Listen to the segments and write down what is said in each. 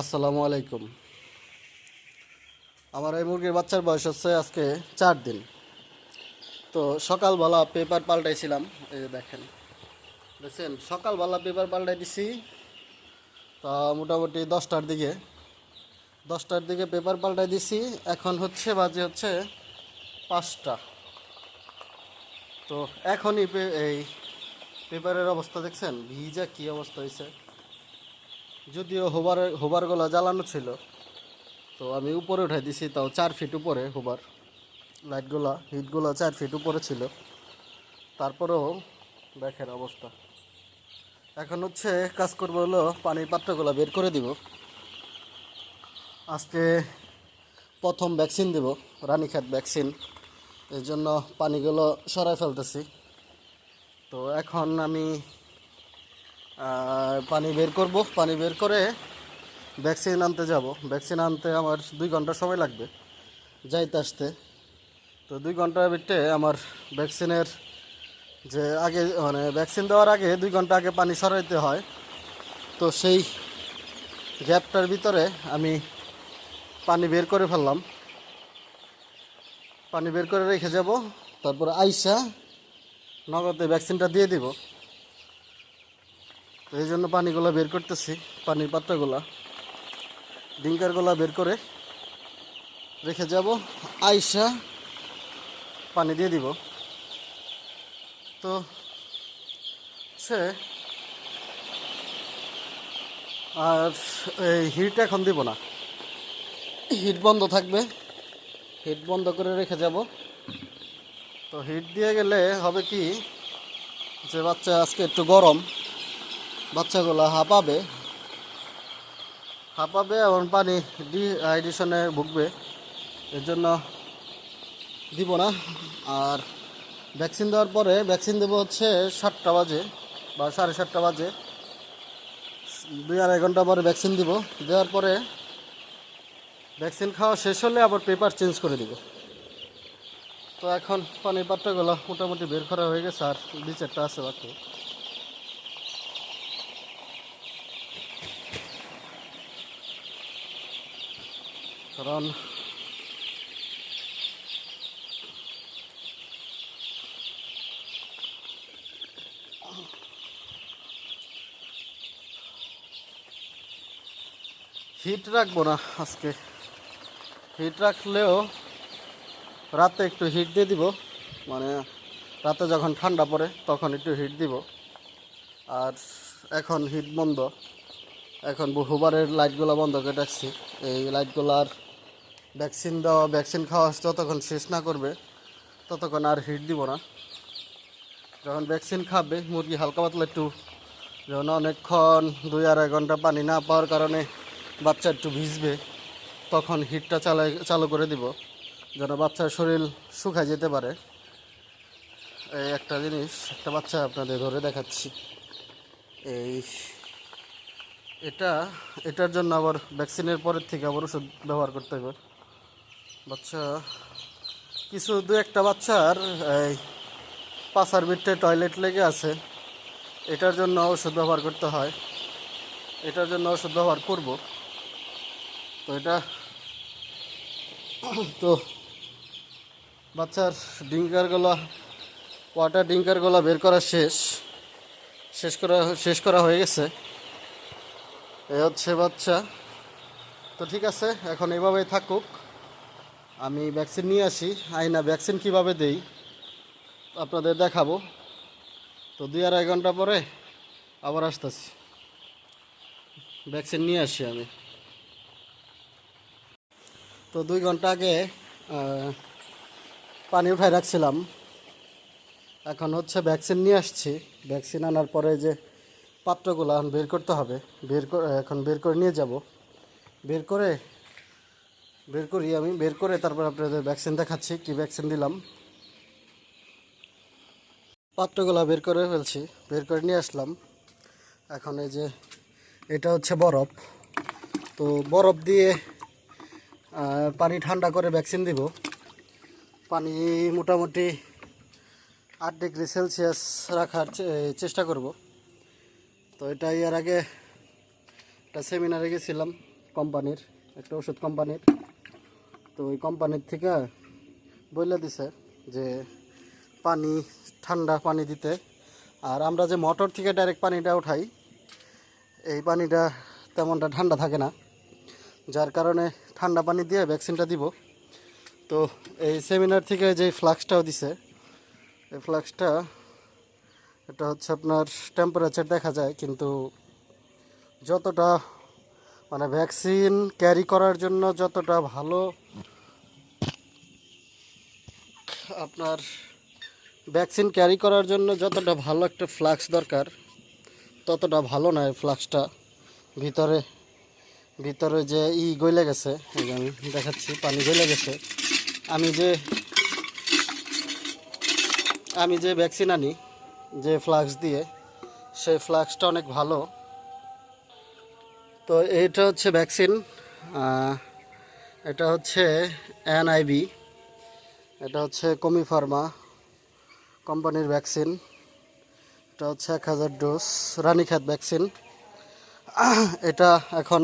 আসসালামু আলাইকুম। আমার এই মুরগির বাচ্চার বয়স হচ্ছে আজকে চার দিন। তো সকালবেলা পেপার পাল্টাইছিলাম, এই যে দেখেন। দেখছেন? সকালবেলা পেপার পাল্টাই দিছি তা মোটামুটি দশটার দিকে। দশটার দিকে পেপার পাল্টাই দিছি এখন হচ্ছে বাজে হচ্ছে পাঁচটা। তো এখনই এই পেপারের অবস্থা দেখছেন? ভিজা কী অবস্থা হয়েছে যদিও হোবার হোবার গলা জ্বালানো ছিল, তো আমি উপরে উঠাই দিছি, তাও চার ফিট উপরে হোবার। লাইটগুলা হিটগুলো চার ফিট উপরে ছিল। তারপরেও দেখেন অবস্থা। এখন হচ্ছে কাজ করব হলো পানির পাত্রগুলো বের করে দিব। আজকে প্রথম ভ্যাকসিন দেব রানীখাত ভ্যাকসিন এর জন্য পানিগুলো সরাই ফেলতেছি। তো এখন আমি পানি বের করব। পানি বের করে ভ্যাকসিন আনতে যাব। ভ্যাকসিন আনতে আমার দুই ঘণ্টা সময় লাগবে যাইতে আসতে। তো দুই ঘণ্টার ভিতরে আমার ভ্যাকসিনের যে আগে মানে ভ্যাকসিন দেওয়ার আগে দুই ঘণ্টা আগে পানি সরাইতে হয়। তো সেই গ্যাপটার ভিতরে আমি পানি বের করে ফেললাম। পানি বের করে রেখে যাব। তারপর আইসা নগদে ভ্যাকসিনটা দিয়ে দিব। তো এই জন্য পানিগুলো বের করতেছি, পানির পাত্রগুলা। ডিঙ্কারগুলা বের করে রেখে যাব। আইসা পানি দিয়ে দিব। তো, সে আর এই হিট এখন দিব না। হিট বন্ধ থাকবে। হিট বন্ধ করে রেখে যাব। তো হিট দিয়ে গেলে হবে কি, যে বাচ্চা আজকে একটু গরম বাচ্চাগুলো হাঁপাবে। হাঁপাবে এবং পানি ডিহাইড্রেশনে ভুগবে। এর জন্য দিব না। আর ভ্যাকসিন দেওয়ার পরে ভ্যাকসিন দেবো হচ্ছে সাতটা বাজে বা সাড়ে সাতটা বাজে। দুই আড়াই ঘণ্টা পরে ভ্যাকসিন দিব। দেওয়ার পরে ভ্যাকসিন খাওয়া শেষ হলে আবার পেপার চেঞ্জ করে দিব। তো এখন পানির পাত্রগুলো মোটামুটি বের করা হয়ে গেছে আর দুই চারটা আছে বাকি। কারণ হিট রাখব না আজকে। হিট রাখলেও রাতে একটু হিট দিয়ে দিব। মানে রাতে যখন ঠান্ডা পড়ে তখন একটু হিট দিব। আর এখন হিট বন্ধ। এখন বহুবারের লাইটগুলো বন্ধ করে রাখছি। এই লাইটগুলো আর ভ্যাকসিন দেওয়া, ভ্যাকসিন খাওয়া যতক্ষণ শেষ না করবে, ততক্ষণ আর হিট দিব না। যখন ভ্যাকসিন খাবে, মুরগি হালকা পাতলা একটু, যখন অনেকক্ষণ দুই আড়াই ঘণ্টা পানি না পাওয়ার কারণে বাচ্চা একটু ভিজবে, তখন হিটটা চালাই চালু করে দিব, যেন বাচ্চার শরীর শুকায় যেতে পারে। এই একটা জিনিস, একটা বাচ্চা আপনাদের ধরে দেখাচ্ছি। এই, এটা, এটার জন্য আবার ভ্যাকসিনের পরের থেকে আবার ওষুধ ব্যবহার করতে হবে। বাচ্চা, কিছু দু একটা বাচ্চার এই পাশার ভিতরে টয়লেট লেগে আছে। এটার জন্য ওষুধ ব্যবহার করতে হয়। এটার জন্য ওষুধ ব্যবহার করব। তো এটা, তো বাচ্চার ডিঙ্কার গলা, ওয়াটার ডিঙ্কার গলা বের করা শেষ। শেষ করা শেষ করা হয়ে গেছে। এ হচ্ছে বাচ্চা। তো ঠিক আছে, এখন এভাবেই থাকুক। আমি ভ্যাকসিন নিয়ে আসি। আইনা ভ্যাকসিন কীভাবে দেই? আপনাদের দেখাবো। তো দুই আড়াই ঘণ্টা পরে আবার আসতেছি। ভ্যাকসিন নিয়ে আসি আমি। তো দুই ঘণ্টা আগে পানি উঠাই রাখছিলাম। এখন হচ্ছে ভ্যাকসিন নিয়ে আসছি। ভ্যাকসিন আনার পরে যে পাত্রগুলো এখন বের করতে হবে, বের এখন বের করে নিয়ে যাব। বের করে বের করি আমি, বের করে তারপর আপনাদের ভ্যাকসিন দেখাচ্ছি, কি ভ্যাকসিন দিলাম। পাত্রগুলা বের করে ফেলছি, বের করে নিয়ে আসলাম। এখন এই যে, এটা হচ্ছে বরফ। তো বরফ দিয়ে পানি ঠান্ডা করে ভ্যাকসিন দিব। পানি মোটামুটি আট ডিগ্রি সেলসিয়াস রাখার চেষ্টা করব। তো এটা এর আগে একটা সেমিনারে গেছিলাম কোম্পানির, একটা ওষুধ কোম্পানির। তো ওই কোম্পানির থেকে বলে দিছে যে পানি, ঠান্ডা পানি দিতে। আর আমরা যে মোটর থেকে ডাইরেক্ট পানিটা উঠাই, এই পানিটা তেমনটা ঠান্ডা থাকে না। যার কারণে ঠান্ডা পানি দিয়ে ভ্যাকসিনটা দিব। তো এই সেমিনার থেকে যে ফ্লাক্সটাও দিছে, এই ফ্লাক্সটা এটা হচ্ছে আপনার টেম্পারেচার দেখা যায়, কিন্তু যতটা মানে ভ্যাকসিন ক্যারি করার জন্য যতটা ভালো আপনার ভ্যাকসিন ক্যারি করার জন্য যতটা ভালো একটা ফ্লাক্স দরকার, ততটা ভালো না ফ্লাক্সটা। ভিতরে ভিতরে যে ই গইলে গেছে আমি দেখাচ্ছি, পানি গইলে গেছে। আমি যে আমি যে ভ্যাকসিন আনি, যে ফ্লাক্স দিয়ে, সেই ফ্লাক্সটা অনেক ভালো। তো এটা হচ্ছে ভ্যাকসিন এটা হচ্ছে এনআইবি এটা হচ্ছে কমি ফার্মা কোম্পানির ভ্যাকসিন, এটা হচ্ছে এক হাজার ডোজ রানীখাত ভ্যাকসিন। এটা এখন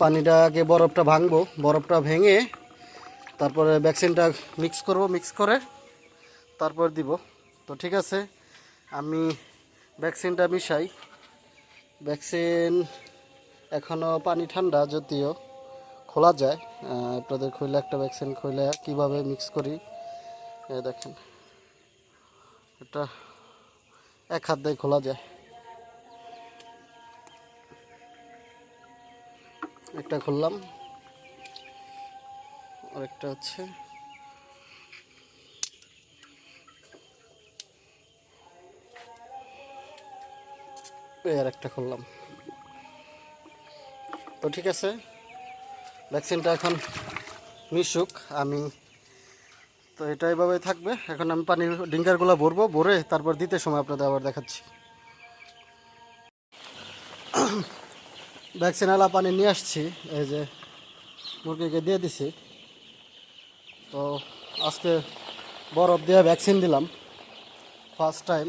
পানিটা আগে বরফটা ভাঙবো, বরফটা ভেঙে তারপরে ভ্যাকসিনটা মিক্স করব, মিক্স করে তারপর দিব। তো ঠিক আছে, আমি ভ্যাকসিনটা মিশাই। ভ্যাকসিন এখনও পানি ঠান্ডা যদিও খোলা যায় আপনাদের খুলে একটা ভ্যাকসিন খুলে কীভাবে মিক্স করি দেখেন। এটা এক হাত দিয়ে খোলা যায়। একটা খুললাম, আরেকটা হচ্ছে। এই আর একটা খুললাম। তো ঠিক আছে, ভ্যাকসিনটা এখন মিশুক, আমি তো এটা এইভাবে থাকবে। এখন আমি পানির ডিঙ্কারগুলো ভরবো, ভরে তারপর দিতে সময় আপনাদের আবার দেখাচ্ছি। ভ্যাকসিন আলা পানি নিয়ে আসছি, এই যে মুরগিকে দিয়ে দিছি। তো আজকে বরফ দিয়ে ভ্যাকসিন দিলাম, ফার্স্ট টাইম।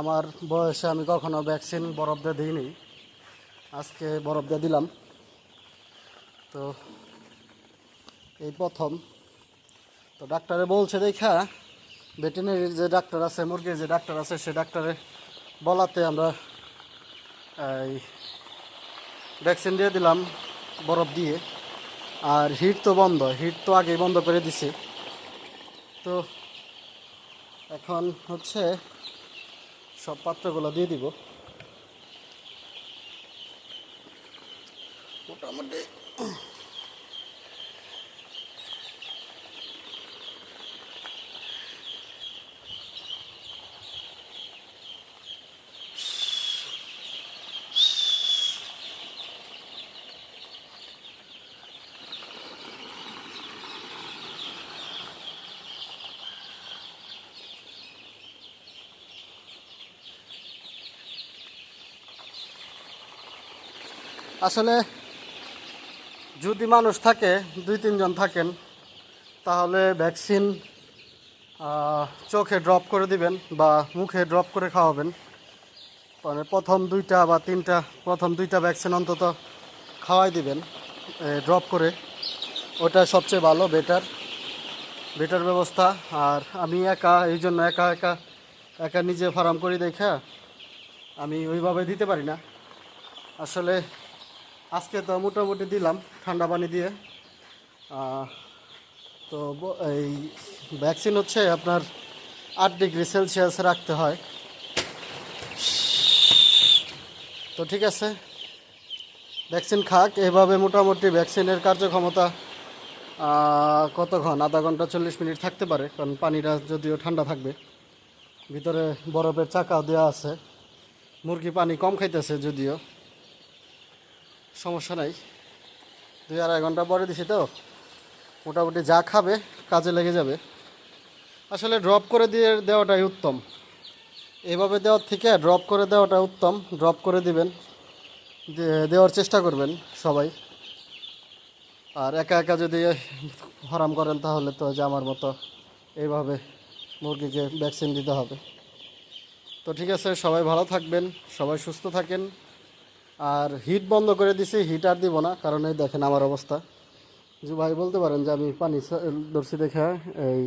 আমার বয়সে আমি কখনো ভ্যাকসিন বরফ দিয়ে দিইনি। আজকে বরফ দিয়ে দিলাম। তো এই প্রথম। তো ডাক্তারে বলছে, দেখা ভেটেরিনারির যে ডাক্তার আছে, মুরগির যে ডাক্তার আছে, সে ডাক্তারে বলাতে আমরা, এই ভ্যাকসিন দিয়ে দিলাম, বরফ দিয়ে। আর হিট তো বন্ধ, হিট তো আগেই বন্ধ করে দিছে। তো এখন হচ্ছে সব পাত্রগুলো দিয়ে দিব। মোটামুটি আসলে যদি মানুষ থাকে, দুই, তিনজন থাকেন, তাহলে ভ্যাকসিন চোখে ড্রপ করে দিবেন বা মুখে ড্রপ করে খাওয়াবেন। মানে প্রথম দুইটা বা তিনটা, প্রথম দুইটা ভ্যাকসিন অন্তত খাওয়াই দিবেন ড্রপ করে। ওটা সবচেয়ে ভালো বেটার বেটার ব্যবস্থা। আর আমি একা, এই জন্য একা একা একা নিজে ফার্ম করি দেখা আমি ওইভাবে দিতে পারি না। আসলে আজকে তো মোটামুটি দিলাম ঠান্ডা পানি দিয়ে। তো এই ভ্যাকসিন হচ্ছে আপনার আট ডিগ্রি সেলসিয়াস রাখতে হয়। তো ঠিক আছে ভ্যাকসিন খাক। এভাবে মোটামুটি ভ্যাকসিনের কার্যক্ষমতা আহ, কতক্ষণ? আধা ঘণ্টা চল্লিশ মিনিট থাকতে পারে কারণ পানিটা যদিও ঠান্ডা থাকবে। ভিতরে বরফের চাকাও দেওয়া আছে। মুরগি পানি কম খাইতেছে যদিও। সমস্যা নাই। দুই আড়াই ঘণ্টা পরে দিছি তো। মোটামুটি যা খাবে কাজে লেগে যাবে। আসলে ড্রপ করে দিয়ে দেওয়াটাই উত্তম। এভাবে দেওয়ার থেকে ড্রপ করে দেওয়াটা উত্তম। ড্রপ করে দিবেন দেওয়ার চেষ্টা করবেন সবাই। আর একা একা যদি হরাম করেন তাহলে তো যে আমার মতো এইভাবে মুরগিকে ভ্যাকসিন দিতে হবে। তো ঠিক আছে, সবাই ভালো থাকবেন, সবাই সুস্থ থাকেন। আর হিট বন্ধ করে দিছি হিট আর দিব না, কারণ এই দেখেন আমার অবস্থা। যে ভাই বলতে পারেন যে আমি পানি ধরছি দেখে, এই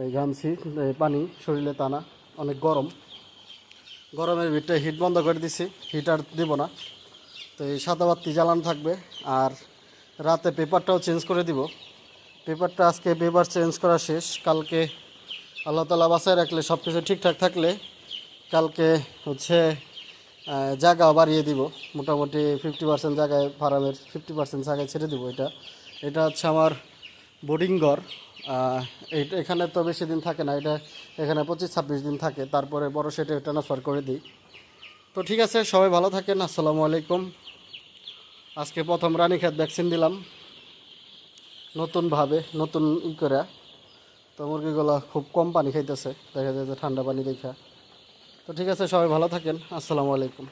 এই ঘামছি পানি শরীরে টানা, অনেক গরম। গরমের ভিতরে হিট বন্ধ করে দিছি হিট আর দিব না। তো এই সাদা বাতি জ্বালানো থাকবে, আর রাতে পেপারটাও চেঞ্জ করে দিব। পেপারটা আজকে পেপার চেঞ্জ করা শেষ, কালকে আল্লাহ তালা বাসায় রাখলে সব কিছু ঠিকঠাক থাকলে, কালকে হচ্ছে জায়গা বাড়িয়ে দিব। মোটামুটি ফিফটি পার্সেন্ট জায়গায় ফার্মের ফিফটি পার্সেন্ট জায়গায় ছেড়ে দিব এটা। এটা হচ্ছে আমার বোর্ডিং ঘর। এখানে তো বেশি দিন থাকে না, এটা এখানে পঁচিশ ছাব্বিশ দিন থাকে। তারপরে বড় সেটে ট্রান্সফার করে দিই। তো ঠিক আছে, সবাই ভালো থাকেন, আসসালামু আলাইকুম। আজকে প্রথম রানীক্ষেত ভ্যাকসিন দিলাম। নতুনভাবে নতুন ই করে তো মুরগিগুলো খুব কম পানি খাইতেছে। দেখা যায় যে ঠান্ডা পানি দেখা। তো ঠিক আছে সবাই ভালো থাকেন। আসসালামু আলাইকুম।